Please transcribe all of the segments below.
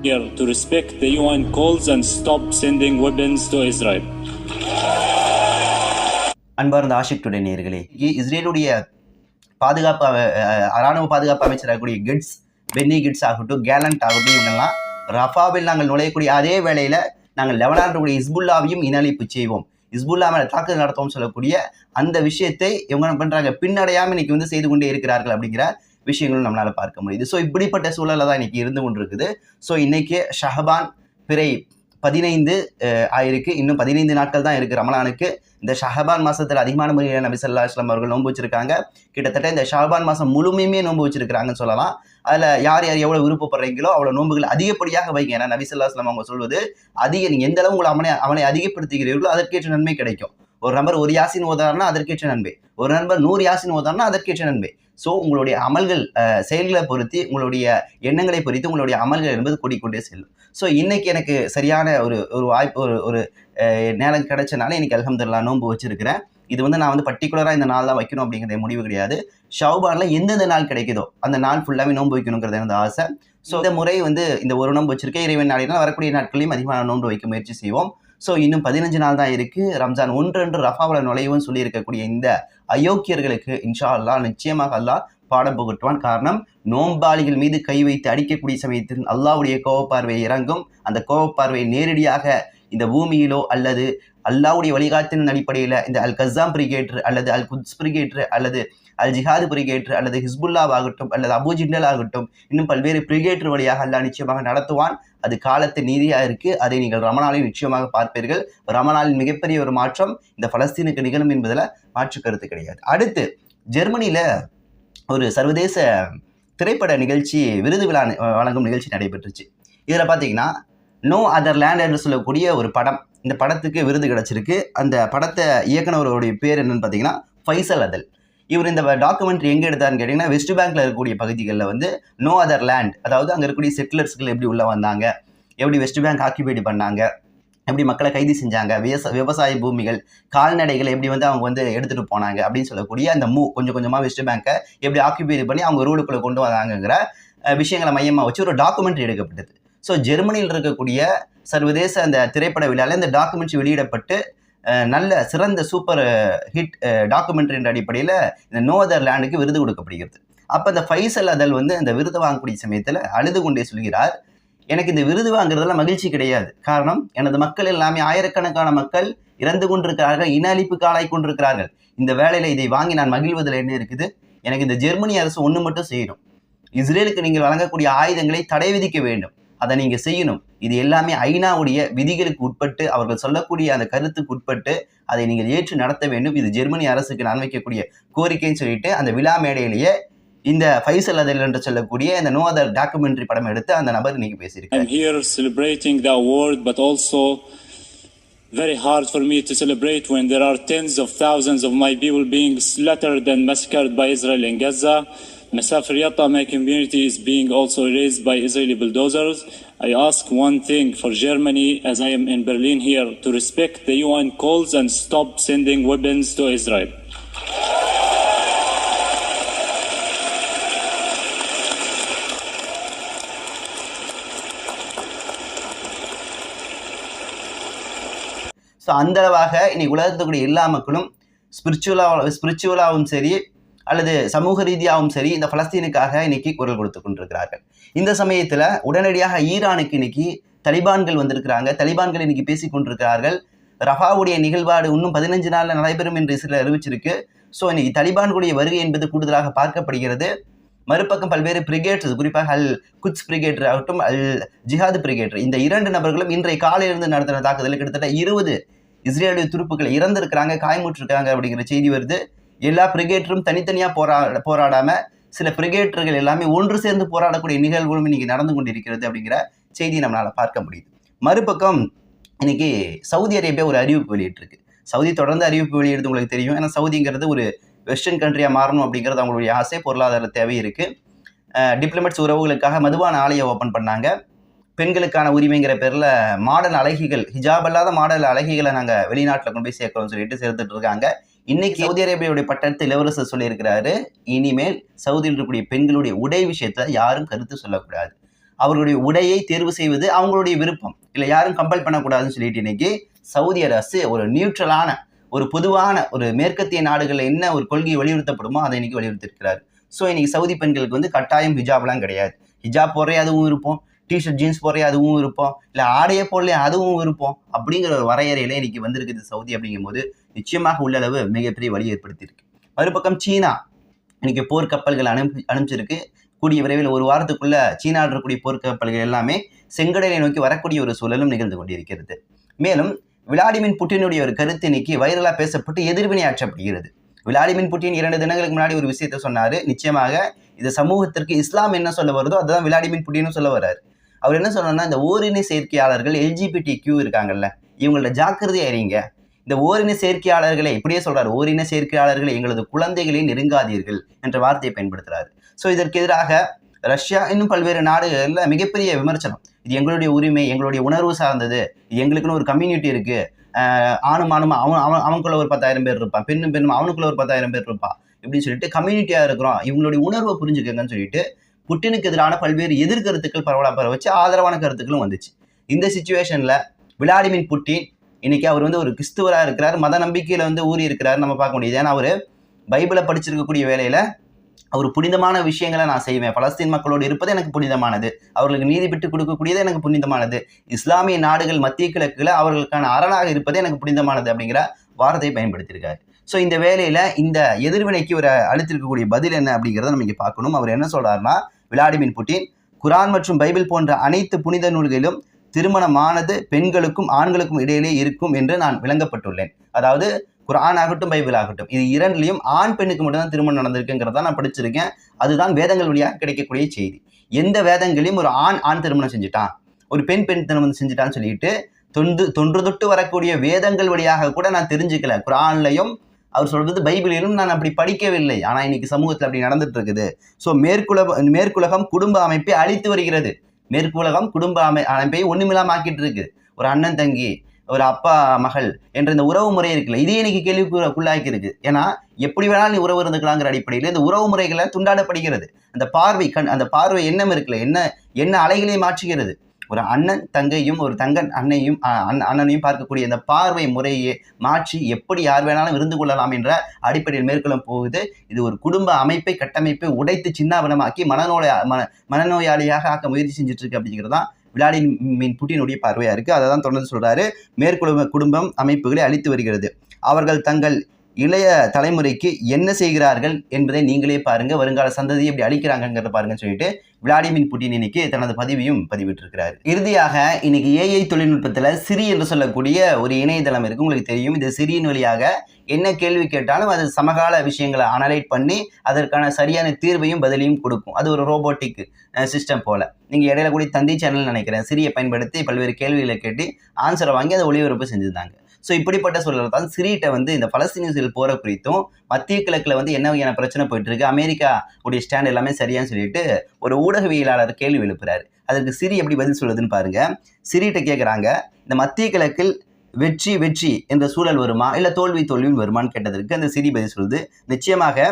here to respect the UN calls and stop sending weapons to Israel. அன்பார்ந்த Ashiq today நேர்களே இஸ்ரேலுடைய பாதுகாப்பு ராணுவ பாதுகாப்பு அமைச்சராகக்கூடிய கிட்ஸ் பென்னி கிட்ஸ் ஆகட்டும் கேலண்ட் ஆகட்டும் இவங்கெல்லாம் ரஃபாவில் நாங்கள் நுழையக்கூடிய அதே வேளையில் நாங்கள் லெவனாண்டக்கூடிய இஸ்புல்லாவையும் இனஅழிப்பு செய்வோம் இஸ்புல்லா மேலே தாக்குதல் நடத்துவோம் சொல்லக்கூடிய அந்த விஷயத்தை இவங்க என்ன பண்ணுறாங்க பின்னடையாமல் இன்னைக்கு வந்து செய்து கொண்டே இருக்கிறார்கள் அப்படிங்கிற விஷயங்களும் நம்மளால் பார்க்க முடியுது. ஸோ இப்படிப்பட்ட சூழலில் தான் இன்னைக்கு இருந்து கொண்டு இருக்குது ஸோ இன்னைக்கு ஷஹபான் பிறை பதினைந்து ஆயிருக்கு. இன்னும் பதினைந்து நாட்கள் தான் இருக்குது ரமலானுக்கு. இந்த ஷஹபான் மாதத்தில் அதிகமான முறையில் நபி ஸல்லல்லாஹு இஸ்லாம் அவர்கள் நோன்பு வச்சிருக்காங்க. கிட்டத்தட்ட இந்த ஷஹபான் மாதம் முழுமையுமே நோன்பு வச்சிருக்காங்கன்னு சொல்லலாம். அதில் யார் யார் எவ்வளோ விருப்பப்படுறீங்களோ அவ்வளோ நோன்புகள் அதிகப்படியாக வைங்க. ஏன்னா நபி ஸல்லல்லாஹு இஸ்லாம் அவங்க சொல்வது அதிக நீங்கள் எந்த அளவு உங்களை அவனை அவனை அதிகப்படுத்துகிறீர்களோ அதற்கேற்ற நன்மை கிடைக்கும். ஒரு நபர் ஒரு யாசின் ஓதாருன்னா அதற்கேற்ற நன்மை ஒரு நண்பர் நூறு யாசின் ஓதாருன்னா அதற்கேற்ற நன்மை ஸோ உங்களுடைய அமல்கள் செயல்களை பொறுத்து உங்களுடைய எண்ணங்களை பொறுத்து உங்களுடைய அமல்கள் என்பது கூடிக்கொண்டே செல்லும். ஸோ இன்னைக்கு எனக்கு சரியான ஒரு ஒரு வாய்ப்பு ஒரு ஒரு நேரம் கிடைச்சனால இன்னைக்கு அலமதுல்லா நோன்பு வச்சிருக்கிறேன். இது வந்து நான் வந்து பர்டிகுலராக இந்த நாள் தான் வைக்கணும் அப்படிங்கிறது முடிவு கிடையாது. ஷவுபானில் எந்தெந்த நாள் கிடைக்குதோ அந்த நாள் ஃபுல்லாகவே நோன்பு வைக்கணுங்கிறது எனது ஆசை. ஸோ இந்த முறை வந்து இந்த ஒரு நோன்பு வச்சிருக்கேன். இறைவன் நாளினால் வரக்கூடிய நாட்களையும் அதிகமான நோன்பு வைக்க முயற்சி செய்வோம். ஸோ இன்னும் பதினஞ்சு நாள் தான் இருக்குது ரம்ஜான் ஒன்றென்று ரஃபாவில் நுழையவும் சொல்லியிருக்கக்கூடிய இந்த அயோக்கியர்களுக்கு இன்ஷா அல்லாஹ் நிச்சயமாக அல்லாஹ் பாடம் புகட்டுவான். காரணம் நோம்பாளிகள் மீது கை வைத்து அடிக்கக்கூடிய சமயத்தில் அல்லாவுடைய கோவப்பார்வை இறங்கும். அந்த கோவப்பார்வை நேரடியாக இந்த பூமியிலோ அல்லது அல்லாஹ்வுடைய வழிகாட்டின் அடிப்படையில் இந்த அல் கசாம் பிரிகேட்ரு அல்லது அல் குத்ஸ் பிரிகேட்ரு அல்லது அல் ஜிஹாது பிரிகேட்டர் அல்லது ஹிஸ்புல்லாவாகட்டும் ஆகட்டும் அல்லது அபு ஜிண்டல் ஆகட்டும் இன்னும் பல்வேறு பிரிகேட்ரு வழியாக அல்லா நிச்சயமாக நடத்துவான். அது காலத்து நீதியாக இருக்குது அதை நீங்கள் ரமணாலில் நிச்சயமாக பார்ப்பீர்கள். ரமணாலின் மிகப்பெரிய ஒரு மாற்றம் இந்த பலஸ்தீனுக்கு நிகழும் என்பதில் மாற்று கருத்து கிடையாது. அடுத்து ஜெர்மனியில் ஒரு சர்வதேச திரைப்பட நிகழ்ச்சி விருது விழா வழங்கும் நிகழ்ச்சி நடைபெற்றுச்சு. இதில் பார்த்தீங்கன்னா நோ அதர் லேண்ட் என்று சொல்லக்கூடிய ஒரு படம். இந்த படத்துக்கு விருது கிடச்சிருக்கு. அந்த படத்தை இயக்குனவருடைய பேர் என்னன்னு பார்த்தீங்கன்னா ஃபைசல் அதல் இவர் இந்த டாக்குமெண்ட்ரி எங்கே எடுத்தார்னு கேட்டிங்கன்னா வெஸ்ட் பேங்க்கில் இருக்கக்கூடிய பகுதிகளில் வந்து நோ அதர் லேண்ட் அதாவது அங்கே இருக்கக்கூடிய செட்டிலர்ஸ்கள் எப்படி உள்ளே வந்தாங்க எப்படி வெஸ்ட் பேங்க் ஆக்கிபைடு பண்ணாங்க எப்படி மக்களை கைது செஞ்சாங்க விவச விவசாய பூமிகள் கால்நடைகளை எப்படி வந்து அவங்க வந்து எடுத்துகிட்டு போனாங்க அப்படின்னு சொல்லக்கூடிய அந்த மூ கொஞ்சம் கொஞ்சமாக வெஸ்ட் பேங்க்கை எப்படி ஆக்கிபை பண்ணி அவங்க ரூலுக்குள்ளே கொண்டு வந்தாங்கங்கிற விஷயங்களை மையமாக வச்சு ஒரு டாக்குமெண்ட்ரி எடுக்கப்பட்டது. ஸோ ஜெர்மனியில் இருக்கக்கூடிய சர்வதேச அந்த திரைப்பட விழாவில் இந்த டாக்குமெண்ட்ஸ் வெளியிடப்பட்டு நல்ல சிறந்த சூப்பர் ஹிட் டாக்குமெண்ட்ரி என்ற அடிப்படையில் இந்த நோ அதர் லேண்டுக்கு விருது கொடுக்கப்படுகிறது. அப்போ இந்த ஃபைசல் அதல் வந்து அந்த விருது வாங்கக்கூடிய சமயத்தில் அழுது கொண்டே சொல்கிறார் எனக்கு இந்த விருது வாங்குறதுல மகிழ்ச்சி கிடையாது. காரணம் எனது மக்கள் எல்லாமே ஆயிரக்கணக்கான மக்கள் இறந்து கொண்டிருக்கிறார்கள் இன அழிப்புக்கு ஆளாய் கொண்டிருக்கிறார்கள். இந்த வேலையில் இதை வாங்கி நான் மகிழ்வதில் என்ன இருக்குது? எனக்கு இந்த ஜெர்மனி அரசு ஒன்று மட்டும் செய்யணும். இஸ்ரேலுக்கு நீங்கள் வழங்கக்கூடிய ஆயுதங்களை தடை விதிக்க வேண்டும். அதை நீங்கள் செய்யணும். இது எல்லாமே ஐநாவுடைய விதிகளுக்கு உட்பட்டு அவர்கள் சொல்லக்கூடிய அந்த கருத்துக்கு உட்பட்டு அதை நீங்கள் ஏற்று நடத்த வேண்டும். இது ஜெர்மனி அரசுக்கு நான் வைக்கக்கூடிய கோரிக்கைன்னு சொல்லிட்டு அந்த விழா மேடையிலேயே இந்த ஃபைசல் அதில் என்று சொல்லக்கூடிய இந்த நோ அதர் டாக்குமெண்ட்ரி படம் எடுத்து அந்த நபர் இன்னைக்கு பேசியிருக்காரு. Here celebrating the the award, also very hard for me to celebrate when there are tens of thousands of my people being slaughtered and massacred by Israel in Gaza. Masaf Riyata, my community, is being also raised by Israeli bulldozers. I ask one thing for Germany, as I am in Berlin here, to respect the UN calls and stop sending weapons to Israel. So அந்தளவாக இன்னைக்கு உலகத்துக்குடைய எல்லா மக்களும் ஸ்பிரிச்சுவலாக ஸ்பிரிச்சுவலாகவும் சரி அல்லது சமூக ரீதியாகவும் சரி இந்த பலஸ்தீனுக்காக இன்னைக்கு குரல் கொடுத்து கொண்டிருக்கிறார்கள். இந்த சமயத்தில் உடனடியாக ஈரானுக்கு இன்னைக்கு தலிபான்கள் வந்திருக்கிறாங்க. தலிபான்கள் இன்னைக்கு பேசிக் கொண்டிருக்கிறார்கள். ரஃபாவுடைய நிகழ்வாடு இன்னும் பதினஞ்சு நாளில் நடைபெறும் என்று இஸ்ரேல் அறிவிச்சிருக்கு. ஸோ இன்னைக்கு தலிபான்களுடைய வருகை என்பது கூடுதலாக பார்க்கப்படுகிறது. மறுபக்கம் பல்வேறு பிரிகேட்ஸ் குறிப்பாக அல் குட்ஸ் பிரிகேட்டர் ஆகட்டும் அல் ஜிஹாது பிரிகேட் இந்த இரண்டு நபர்களும் இன்றைய காலையிலிருந்து நடத்தின தாக்குதலில் கிட்டத்தட்ட இருபது இஸ்ரேலுடைய துருப்புகள் இறந்திருக்கிறாங்க காயமுற்றிருக்காங்க அப்படிங்கிற செய்தி வருது. எல்லா பிரிகேட்டரும் தனித்தனியாக போராட போராடாமல் சில பிரிகேட்டர்கள் எல்லாமே ஒன்று சேர்ந்து போராடக்கூடிய நிகழ்வுகளும் இன்றைக்கி நடந்து கொண்டிருக்கிறது அப்படிங்கிற செய்தியை நம்மளால் பார்க்க முடியுது. மறுபக்கம் இன்றைக்கி சவுதி அரேபியா ஒரு அறிவிப்பு வெளியிட்டிருக்கு. சவுதி தொடர்ந்து அறிவிப்பு வெளியிடுது உங்களுக்கு தெரியும். ஏன்னா சவுதிங்கிறது ஒரு வெஸ்டர்ன் கண்ட்ரியாக மாறணும் அப்படிங்கிறது அவங்களுடைய ஆசை பொருளாதார தேவை இருக்குது டிப்ளமேட்ஸ் உறவுகளுக்காக மதுபான ஆலையை ஓப்பன் பண்ணாங்க. பெண்களுக்கான உரிமைங்கிற பேரில் மாடல் அழகிகள் ஹிஜாப் அல்லாத மாடல் அழகிகளை நாங்கள் வெளிநாட்டில் கொண்டு போய் சேர்க்கிறோம்னு சொல்லிட்டு சேர்த்துட்டு இருக்காங்க. இன்னைக்கு சவுதி அரேபியாவுடைய பட்டத்து இளவரசர் சொல்லியிருக்கிறாரு. இனிமேல் சவுதியில் இருக்கக்கூடிய பெண்களுடைய உடை விஷயத்துல யாரும் கருத்து சொல்லக்கூடாது. அவர்களுடைய உடையை தேர்வு செய்வது அவங்களுடைய விருப்பம். இல்லை யாரும் கம்பல் பண்ணக்கூடாதுன்னு சொல்லிட்டு இன்னைக்கு சவுதி அரசு ஒரு நியூட்ரலான ஒரு பொதுவான ஒரு மேற்கத்திய நாடுகளில் என்ன ஒரு கொள்கை வலியுறுத்தப்படுமோ அதை இன்னைக்கு வலியுறுத்திருக்கிறார் ஸோ இன்னைக்கு சவுதி பெண்களுக்கு வந்து கட்டாயம் ஹிஜாப்லாம் கிடையாது. ஹிஜாப் போடுறே அதுவும் இருப்போம் டிஷர்ட் ஜீன்ஸ் போடுறே அதுவும் இருப்போம் இல்லை ஆடையே போடலையே அதுவும் இருப்போம் அப்படிங்கிற ஒரு வரையறையில இன்னைக்கு வந்திருக்குது சவுதி அப்படிங்கும்போது நிச்சயமாக உள்ளளவு மிகப்பெரிய வழி ஏற்படுத்தியிருக்கு. மறுபக்கம் சீனா இன்னைக்கு போர்க்கப்பல்கள் அனுப்பி அனுப்பிச்சிருக்கு. கூடிய விரைவில் ஒரு வாரத்துக்குள்ள சீனா இருக்கக்கூடிய போர்க்கப்பல்கள் எல்லாமே செங்கடலை நோக்கி வரக்கூடிய ஒரு சூழலும் நிகழ்ந்து கொண்டிருக்கிறது. மேலும் விளாடிமின் புட்டினுடைய ஒரு கருத்து இன்னைக்கு வைரலாக பேசப்பட்டு எதிர்வினையாற்றப்படுகிறது விளாடிமின் புட்டின் இரண்டு தினங்களுக்கு முன்னாடி ஒரு விஷயத்த சொன்னார். நிச்சயமாக இது சமூகத்திற்கு இஸ்லாம் என்ன சொல்ல வருதோ அதுதான் விளாடிமின் புட்டினும் சொல்ல வர்றாரு. அவர் என்ன சொன்னார்னா இந்த ஓரின சேர்க்கையாளர்கள் எல்ஜிபிடி கியூ இருக்காங்கல்ல இவங்கள்ட்ட ஜாக்கிரதையாக இருங்க. இந்த ஓரின சேர்க்கையாளர்களை இப்படியே சொல்றாரு ஓரின சேர்க்கையாளர்களை எங்களது குழந்தைகளை நெருங்காதீர்கள் என்ற வார்த்தையை பயன்படுத்துறாரு. ஸோ இதற்கு எதிராக ரஷ்யா இன்னும் பல்வேறு நாடுகளில் மிகப்பெரிய விமர்சனம். இது எங்களுடைய உரிமை எங்களுடைய உணர்வு சார்ந்தது இது எங்களுக்குன்னு ஒரு கம்யூனிட்டி இருக்கு. ஆணும் ஆணும் அவன் அவன் அவனுக்குள்ள ஒரு பத்தாயிரம் பேர் இருப்பான் பெண்ணும் பெண்ணும் அவனுக்குள்ள ஒரு பத்தாயிரம் பேர் இருப்பான் இப்படின்னு சொல்லிட்டு கம்யூனிட்டியாக இருக்கிறோம். இவங்களுடைய உணர்வை புரிஞ்சுக்கங்கன்னு சொல்லிட்டு புட்டினுக்கு எதிரான பல்வேறு எதிர்கருத்துக்கள் பரவலாக பரவ வச்சு ஆதரவான கருத்துக்களும் வந்துச்சு. இந்த சுச்சுவேஷனில் விளாடிமிர் புட்டின் இன்னைக்கு அவர் வந்து ஒரு கிறிஸ்துவராக இருக்கிறார் மத நம்பிக்கையில் வந்து ஊறி இருக்கிறார் நம்ம பார்க்க முடியுது. ஏன்னா அவர் பைபிளை படிச்சிருக்கக்கூடிய வேலையில் அவர் புனிதமான விஷயங்களை நான் செய்வேன். பலஸ்தீன் மக்களோடு இருப்பது எனக்கு புனிதமானது. அவர்களுக்கு நீதி விட்டு கொடுக்கக்கூடியது எனக்கு புனிதமானது. இஸ்லாமிய நாடுகள் மத்திய கிழக்குல அவர்களுக்கான அரணாக இருப்பது எனக்கு புனிதமானது அப்படிங்கிற வார்த்தையை பயன்படுத்தியிருக்காரு. ஸோ இந்த வேலையில் இந்த எதிர்வினைக்கு ஒரு அளித்திருக்கக்கூடிய பதில் என்ன அப்படிங்கிறத நம்ம இங்கே பார்க்கணும். அவர் என்ன சொல்கிறாருன்னா விளாடிமிர் புட்டின். குரான் மற்றும் பைபிள் போன்ற அனைத்து புனித நூல்களிலும் திருமணமானது பெண்களுக்கும் ஆண்களுக்கும் இடையிலே இருக்கும் என்று நான் விளங்கப்பட்டுள்ளேன். அதாவது குரான் ஆகட்டும் பைபிள் ஆகட்டும் இது இரண்டுலையும் ஆண் பெண்ணுக்கு மட்டும்தான் திருமணம் நடந்திருக்குங்கிறத நான் படிச்சிருக்கேன். அதுதான் வேதங்கள் வழியாக கிடைக்கக்கூடிய செய்தி. எந்த வேதங்களையும் ஒரு ஆண் ஆண் திருமணம் செஞ்சுட்டான். ஒரு பெண் பெண் திருமணம் செஞ்சுட்டான்னு சொல்லிட்டு தொன்று தொன்று தொட்டு வரக்கூடிய வேதங்கள் வழியாக கூட நான் தெரிஞ்சுக்கல. குரான்லையும் அவர் சொல்றது பைபிளிலும் நான் அப்படி படிக்கவில்லை. ஆனா இன்னைக்கு சமூகத்தில் அப்படி நடந்துட்டு இருக்குது ஸோ மேற்குல மேற்குலகம் குடும்ப அமைப்பை அழித்து வருகிறது. மேற்குலகம் குடும்ப அமை அமைப்பை ஒண்ணுமில்லாம ஆக்கிட்டு இருக்கு ஒரு அண்ணன் தங்கி ஒரு அப்பா மகள் என்ற இந்த உறவு முறை இருக்குல்ல இதே இன்னைக்கு கேள்விக்குள்ளாக்கி இருக்கு ஏன்னா எப்படி வேணாலும் நீ உறவு இருந்துக்கலாங்கிற அடிப்படையில் இந்த உறவு முறைகளை துண்டாடப்படுகிறது. அந்த பார்வை கண் அந்த பார்வை எண்ணம் இருக்குல்ல என்ன என்ன அலைகளை மாற்றுகிறது. ஒரு அண்ணன் தங்கையும் ஒரு தங்கன் அன்னையும் அண்ணனையும் பார்க்கக்கூடிய இந்த பார்வை முறையை மாற்றி எப்படி யார் வேணாலும் இருந்து கொள்ளலாம் என்ற அடிப்படையில் மேற்கொள்ள போகுது. இது ஒரு குடும்ப அமைப்பை கட்டமைப்பை உடைத்து சின்னாபனமாக்கி மனநோய மன மனநோயாளியாக ஆக்க முயற்சி செஞ்சுட்டு இருக்கு அப்படிங்கிறது தான் விளாடிமின் புட்டினுடைய பார்வையாக இருக்குது அதை தான் தொடர்ந்து சொல்கிறாரு மேற்குழு குடும்பம் அமைப்புகளை அளித்து வருகிறது. அவர்கள் தங்கள் இளைய தலைமுறைக்கு என்ன செய்கிறார்கள் என்பதை நீங்களே பாருங்க. வருங்கால சந்ததியை எப்படி அழிக்கிறாங்கிறத பாருங்கன்னு சொல்லிட்டு விளாடிமிர் புட்டின் இன்னைக்கு தனது பதிவையும் பதிவிட்டிருக்கிறார். இறுதியாக இன்னைக்கு ஏஐ தொழில்நுட்பத்தில் சிறி என்று சொல்லக்கூடிய ஒரு இணையதளம் இருக்கு. உங்களுக்கு தெரியும். இந்த சிறியின் வழியாக என்ன கேள்வி கேட்டாலும் அது சமகால விஷயங்களை அனலைட் பண்ணி அதற்கான சரியான தீர்வையும் பதிலையும் கொடுக்கும். அது ஒரு ரோபோட்டிக் சிஸ்டம் போல. நீங்கள் இடையில கூட தந்தி சேனல் நினைக்கிறேன். சிறியை பயன்படுத்தி பல்வேறு கேள்விகளை கேட்டு ஆன்சரை வாங்கி அதை ஒளிபரப்பு செஞ்சுருந்தாங்க. ஸோ இப்படிப்பட்ட சூழல் தான் சிரிட்ட வந்து இந்த பலஸ்தீனியர்கள் போகிற குறித்தும் மத்திய கிழக்கில் வந்து என்ன வகையான பிரச்சனை போயிட்டு இருக்கு அமெரிக்கா உடைய ஸ்டாண்ட் எல்லாமே சரியான்னு சொல்லிட்டு ஒரு ஊடகவியலாளர் கேள்வி எழுப்புறாரு. அதற்கு சிரி எப்படி பதில் சொல்லுதுன்னு பாருங்க. சிரிட்ட கேட்குறாங்க இந்த மத்திய கிழக்கில் வெற்றி வெற்றி என்ற சூழல் வருமா? இல்லை தோல்வி தோல்வின்னு வருமான்னு கேட்டதற்கு அந்த சிரி பதில் சொல்லுது. நிச்சயமாக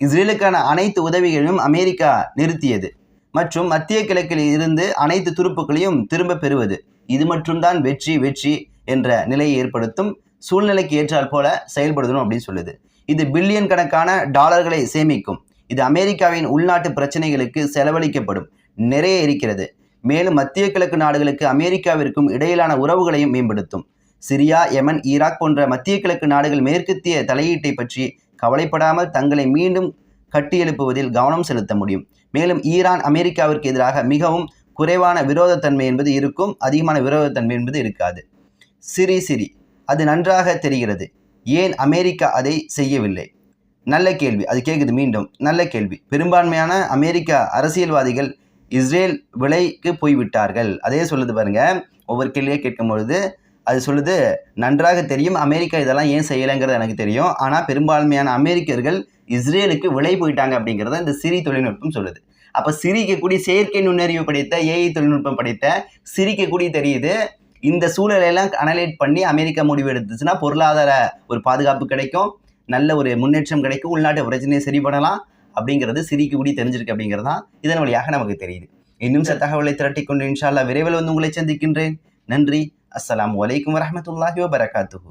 இஸ்ரேலுக்கான அனைத்து உதவிகளையும் அமெரிக்கா நிறுத்தியது மற்றும் மத்திய கிழக்கில் இருந்து அனைத்து துருப்புகளையும் திரும்ப பெறுவது. இது மட்டும்தான் வெற்றி வெற்றி என்ற நிலையை ஏற்படுத்தும் சூழ்நிலைக்கு ஏற்றால் போல செயல்படுத்தணும் அப்படின்னு சொல்லுது. இது பில்லியன் கணக்கான டாலர்களை சேமிக்கும். இது அமெரிக்காவின் உள்நாட்டு பிரச்சனைகளுக்கு செலவழிக்கப்படும். நிறைய இருக்கிறது. மேலும் மத்திய கிழக்கு நாடுகளுக்கு அமெரிக்காவிற்கும் இடையிலான உறவுகளையும் மேம்படுத்தும். சிரியா யமன் ஈராக் போன்ற மத்திய கிழக்கு நாடுகள் மேற்கத்திய தலையீட்டை பற்றி கவலைப்படாமல் தங்களை மீண்டும் கட்டியெழுப்புவதில் கவனம் செலுத்த முடியும். மேலும் ஈரான் அமெரிக்காவிற்கு எதிராக மிகவும் குறைவான விரோதத்தன்மை என்பது இருக்கும். அதிகமான விரோதத்தன்மை என்பது இருக்காது. சிரி சிரி அது நன்றாக தெரிகிறது. ஏன் அமெரிக்கா அதை செய்யவில்லை? நல்ல கேள்வி. அது கேட்குது மீண்டும். நல்ல கேள்வி. பெரும்பான்மையான அமெரிக்க அரசியல்வாதிகள் இஸ்ரேல் விலைக்கு போய்விட்டார்கள். அதே சொல்லுது பாருங்க. ஒவ்வொரு கேள்வியை கேட்கும் பொழுது அது சொல்லுது நன்றாக தெரியும். அமெரிக்கா இதெல்லாம் ஏன் செய்யலைங்கிறது எனக்கு தெரியும். ஆனால் பெரும்பான்மையான அமெரிக்கர்கள் இஸ்ரேலுக்கு விலை போயிட்டாங்க அப்படிங்கிறத இந்த சிரி தொழில்நுட்பம் சொல்லுது. அப்போ சிரிக்கக்கூடிய செயற்கை நுண்ணறிவு படைத்த ஏஐ தொழில்நுட்பம் படைத்த சிரிக்கக்கூடிய தெரியுது. இந்த சூழலையெல்லாம் அனலைட் பண்ணி அமெரிக்கா முடிவு எடுத்துச்சுன்னா பொருளாதார ஒரு பாதுகாப்பு கிடைக்கும் நல்ல ஒரு முன்னேற்றம் கிடைக்கும் உள்நாட்டு பிரச்சனையை சரி பண்ணலாம் அப்படிங்கிறது சிரிக்கக்கூடிய தெரிஞ்சிருக்கு அப்படிங்கிறது தான் இதன் வழியாக நமக்கு தெரியுது. இன்னும் சில தகவலை திரட்டி கொண்டு இன்ஷால்லா விரைவில் வந்து உங்களை சந்திக்கின்றேன். நன்றி. அஸ்லாம் வலைக்கம் வரமத்துல்லாஹி வபரகாத்துஹு.